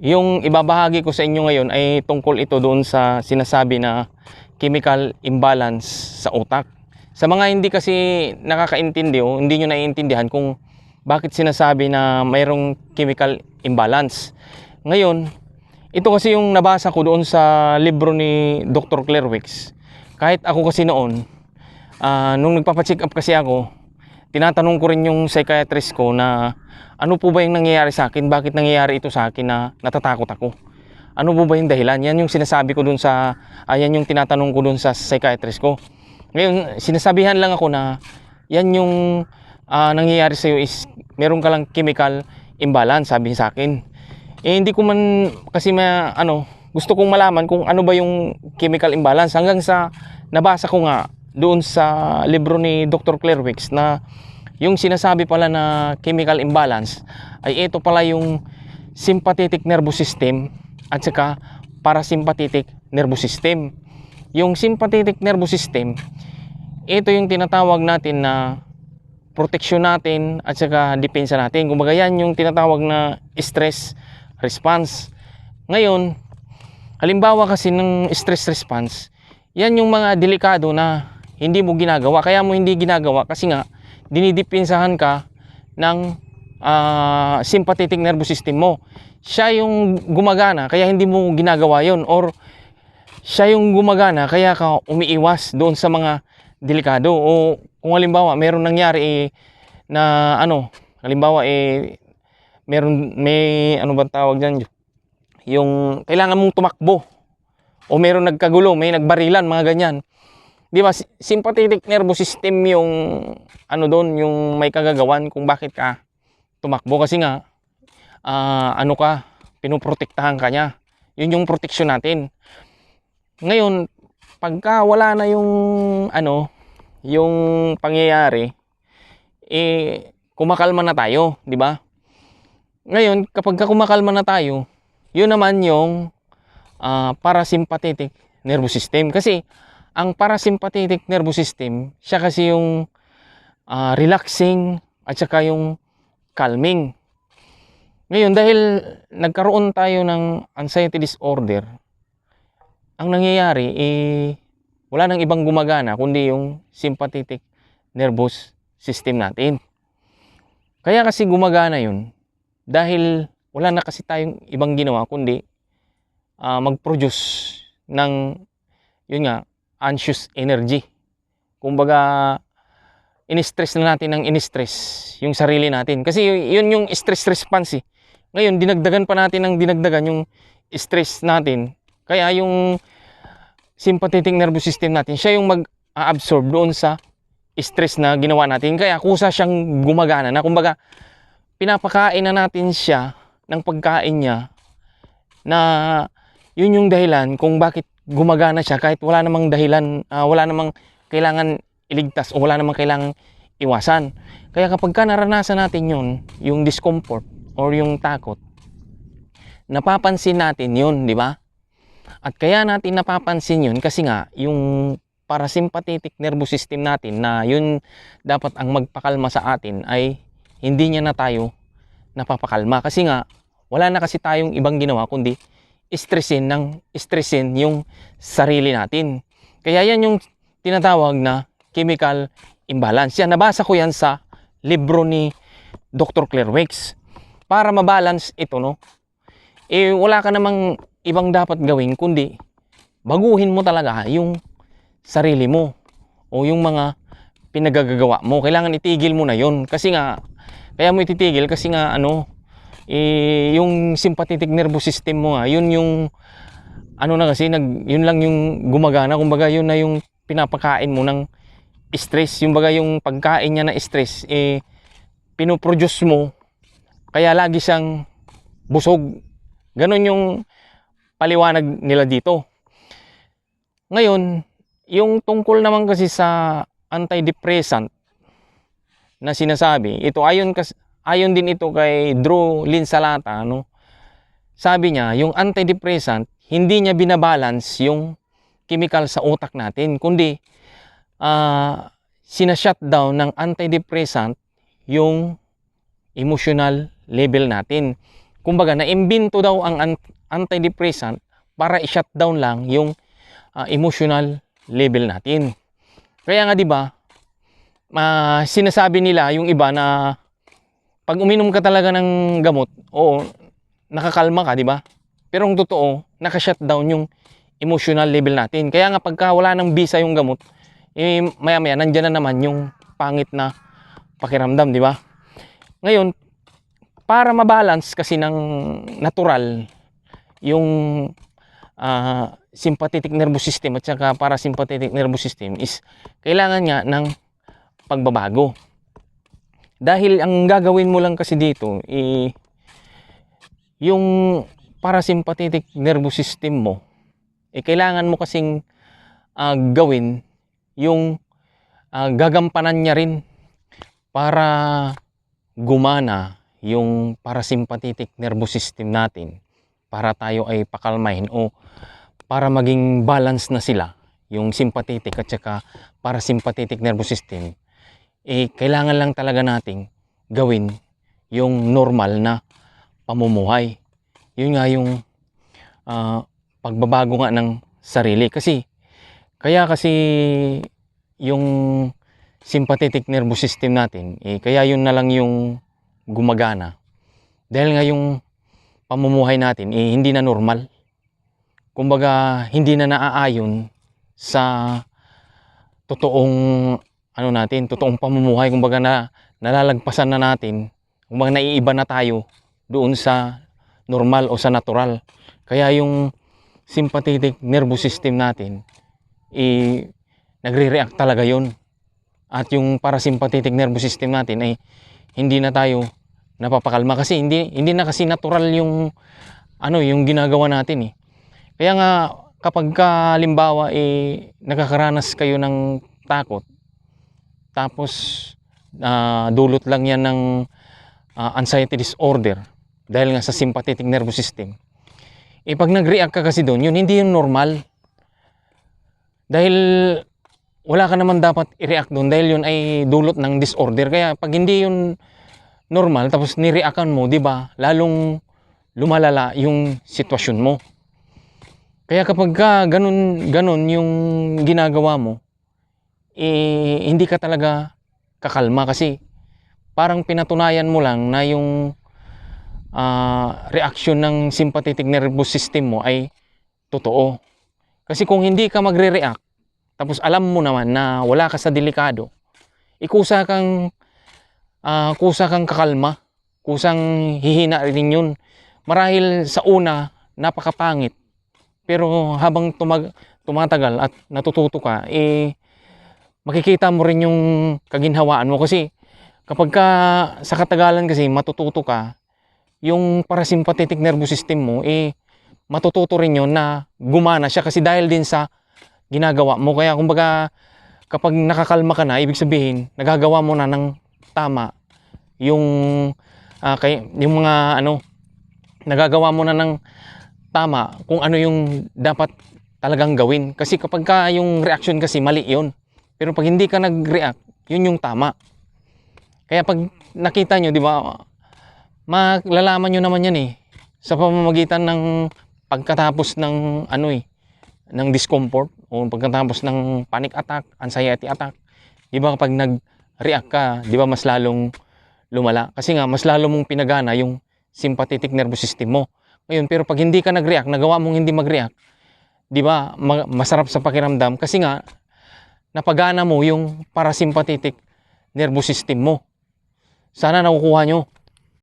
Yung ibabahagi ko sa inyo ngayon ay tungkol ito doon sa sinasabi na chemical imbalance sa utak. Sa mga hindi kasi nakakaintindi o hindi nyo naiintindihan kung bakit sinasabi na mayroong chemical imbalance. Ngayon, ito kasi yung nabasa ko doon sa libro ni Dr. Claire Wicks. Kahit ako kasi noon, ah, nung nagpapacheck up kasi ako, tinatanong ko rin yung psychiatrist ko na ano po ba yung nangyayari sa akin? Bakit nangyayari ito sa akin na natatakot ako? Ano po ba yung dahilan? Yan yung sinasabi ko dun sa, ayan yung tinatanong ko dun sa psychiatrist ko. Ngayon, sinasabihan lang ako na yan yung ah, nangyayari sa'yo is meron ka lang chemical imbalance, sabi sa akin. Eh, hindi ko man kasi ma, ano, gusto kong malaman kung ano ba yung chemical imbalance hanggang sa nabasa ko nga doon sa libro ni Dr. Claire Wicks na yung sinasabi pala na chemical imbalance ay ito pala yung sympathetic nervous system at saka parasympathetic nervous system. Yung sympathetic nervous system, ito yung tinatawag natin na proteksyon natin at saka depensa natin. Kumbaga yan yung tinatawag na stress response. Ngayon, halimbawa kasi ng stress response, yan yung mga delikado na hindi mo ginagawa. Kaya mo hindi ginagawa kasi nga dinidepensahan ka ng ah, sympathetic nervous system mo. Siya yung gumagana kaya hindi mo ginagawa yon or siya yung gumagana kaya ka umiiwas doon sa mga delikado. O kung halimbawa meron nangyari eh, na ano halimbawa eh meron may ano ba tawag diyan yung kailangan mong tumakbo. O meron nagkagulo may nagbarilan mga ganyan di ba sympathetic nervous system yung ano doon yung may kagagawan kung bakit ka tumakbo. Kasi nga ah, ano ka pinoprotektahan ka niya. Yun yung protection natin. Ngayon pagka wala na yung ano yung pangyayari eh kumakalma na tayo di ba? Ngayon kapag ka kumakalma na tayo yun naman yung ah, parasympathetic nervous system. Kasi ang parasympathetic nervous system siya kasi yung ah, relaxing at saka yung calming ngayon dahil nagkaroon tayo ng anxiety disorder ang nangyayari eh wala nang ibang gumagana kundi yung sympathetic nervous system natin. Kaya kasi gumagana yun dahil wala na kasi tayong ibang ginawa kundi ah, mag-produce ng yun nga anxious energy. Kumbaga in-stress na natin ng in-stress yung sarili natin. Kasi yun yung stress response eh. Ngayon, dinagdagan pa natin ng dinagdagan yung stress natin. Kaya yung sympathetic nervous system natin, siya yung mag-absorb doon sa stress na ginawa natin. Kaya kusa siyang gumagana na. Kumbaga, pinapakain na natin siya ng pagkain niya na yun yung dahilan kung bakit gumagana siya kahit wala namang dahilan, ah, wala namang kailangan iligtas o wala namang kailangan iwasan. Kaya kapag ka naranasan natin yun, yung discomfort or yung takot, napapansin natin yun, di ba? At kaya natin napapansin yun kasi nga yung parasympathetic nervous system natin na yun dapat ang magpakalma sa atin ay hindi niya na tayo napapakalma kasi nga wala na kasi tayong ibang ginawa kundi stressin ng stressin yung sarili natin. Kaya yan yung tinatawag na chemical imbalance. Yan, nabasa ko yan sa libro ni Dr. Claire Wicks. Para mabalance ito, no? Eh, wala ka namang ibang dapat gawin kundi baguhin mo talaga yung sarili mo o yung mga pinagagagawa mo. Kailangan itigil mo na yon kasi nga kaya mo ititigil kasi nga ano eh, yung sympathetic nervous system mo nga, yun yung ano na kasi nag yun lang yung gumagana. Kumbaga yun na yung pinapakain mo ng stress. Yung baga yung pagkain niya na stress eh pinoproduce mo kaya lagi siyang busog. Ganon yung paliwanag nila dito. Ngayon yung tungkol naman kasi sa antidepressant na sinasabi ito ayon kas ayon din ito kay Drew Linsalata no sabi niya yung antidepressant hindi niya binabalance yung chemical sa utak natin kundi ah sina-shutdown ng antidepressant yung emotional level natin kumbaga naimbento daw ang an- antidepressant para i-shut down lang yung ah, emotional level natin. Kaya nga 'di ba, ah, sinasabi nila yung iba na pag uminom ka talaga ng gamot, oo, nakakalma ka, 'di ba? Pero ang totoo, naka-shut down yung emotional level natin. Kaya nga pagka wala nang bisa yung gamot, eh, maya-maya nandiyan na naman yung pangit na pakiramdam, di ba? Ngayon, para mabalance kasi ng natural yung ah, sympathetic nervous system at saka parasympathetic nervous system is kailangan nga ng pagbabago. Dahil ang gagawin mo lang kasi dito, eh, yung parasympathetic nervous system mo, eh, kailangan mo kasing ah, gawin yung ah, gagampanan niya rin para gumana yung parasympathetic nervous system natin para tayo ay pakalmahin o para maging balance na sila yung sympathetic at saka parasympathetic nervous system eh kailangan lang talaga nating gawin yung normal na pamumuhay. Yun nga yung ah, pagbabago nga ng sarili. Kasi kaya kasi yung sympathetic nervous system natin eh kaya yun na lang yung gumagana. Dahil nga yung pamumuhay natin eh hindi na normal. Kumbaga hindi na naaayon sa totoong ano natin totoong pamumuhay kumbaga na nalalagpasan na natin kumbaga naiiba na tayo doon sa normal o sa natural. Kaya yung sympathetic nervous system natin eh nagre-react talaga yon at yung parasympathetic nervous system natin ay hindi na tayo napapakalma kasi hindi hindi na kasi natural yung ano yung ginagawa natin eh. Kaya nga kapag ka limbawa eh nakakaranas kayo ng takot tapos ah, dulot lang yan ng ah, anxiety disorder dahil nga sa sympathetic nervous system eh pag nag-react ka kasi doon yun hindi yun normal dahil wala ka naman dapat i-react doon dahil yun ay dulot ng disorder. Kaya pag hindi yun normal, tapos ni-reactan mo, di ba, lalong lumalala yung sitwasyon mo. Kaya kapag ka ganun, ganun yung ginagawa mo, eh, hindi ka talaga kakalma kasi parang pinatunayan mo lang na yung ah, reaction ng sympathetic nervous system mo ay totoo. Kasi kung hindi ka magre-react, tapos alam mo naman na wala ka sa delikado, ikusa kang ah, kusa kang kakalma, kusang hihina rin yun. Marahil sa una, napakapangit. Pero habang tumag, tumatagal at natututo ka, eh, makikita mo rin yung kaginhawaan mo. Kasi kapag ka, sa katagalan kasi matututo ka, yung parasympathetic nervous system mo, eh, matututo rin yun na gumana siya kasi dahil din sa ginagawa mo. Kaya kumbaga kapag nakakalma ka na, ibig sabihin nagagawa mo na ng tama yung ah, kay, yung mga ano nagagawa mo na ng tama kung ano yung dapat talagang gawin. Kasi kapag ka yung reaction kasi mali yun. Pero pag hindi ka nag-react, yun yung tama. Kaya pag nakita nyo, di ba, malalaman nyo naman yan eh. Sa pamamagitan ng pagkatapos ng ano eh, ng discomfort o pagkatapos ng panic attack, anxiety attack. Di ba kapag nag-react ka, di ba mas lalong lumala? Kasi nga, mas lalo mong pinagana yung sympathetic nervous system mo. Ngayon, pero pag hindi ka nag-react, nagawa mong hindi mag-react, di ba, ma- masarap sa pakiramdam kasi nga, napagana mo yung parasympathetic nervous system mo. Sana nakukuha nyo.